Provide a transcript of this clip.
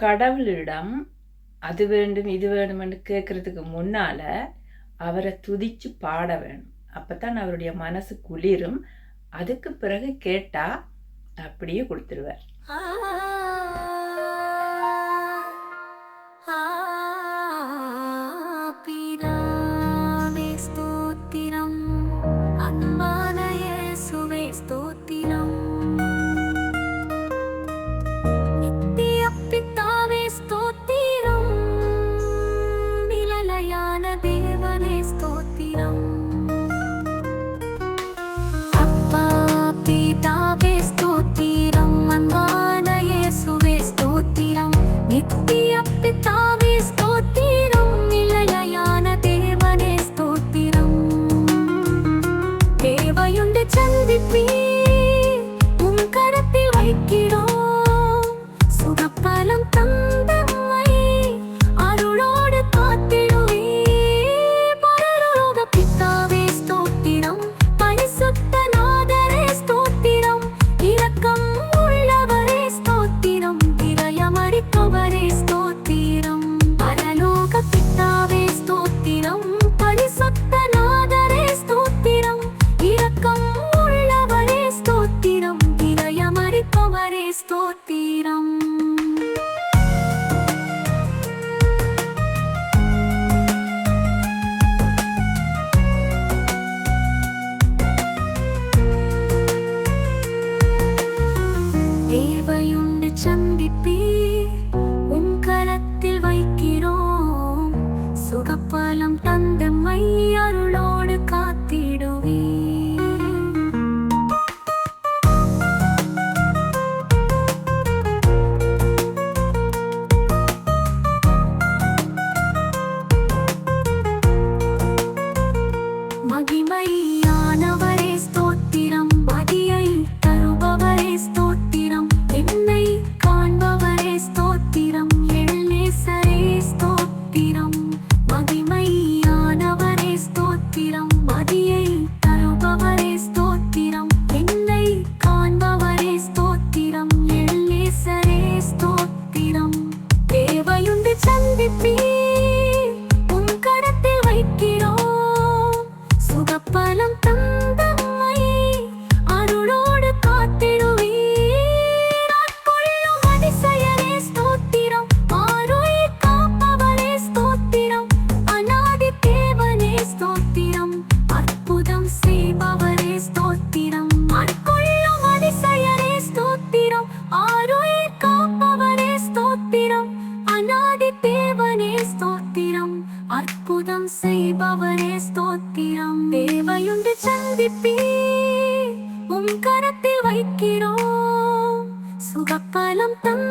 கடவுளிடம் அது வேண்டும் இது வேண்டும்னு கேட்குறதுக்கு முன்னால அவரை துதிச்சு பாட வேணும். அப்பதான் அவருடைய மனசு குளிரும். அதுக்கு பிறகு கேட்டால் அப்படியே கொடுத்துருவார். சந்திப்பீ உன் கரத்தில் வைக்கிறோம். சுகப்பலம் தந்தம்மை அருளோடு காத்திடுவீர். ஆட்கொள்ளும் அதிசயரே ஸ்தோத்திரம். ஆரோய் காப்பவரே ஸ்தோத்திரம். அநாதி தேவனே ஸ்தோத்திரம். அற்புதம் செய்பவரே ஸ்தோத்திரம். ஆட்கொள்ளும் அதிசயரே ஸ்தோத்திரம். ஆரோய் அற்புதம் செய்பவரே ஸ்தோத்திரம். தேவையுண்டு சந்திப்பீ உன் கரத்தில் வைக்கிறோம். சுகப்பலம் தம்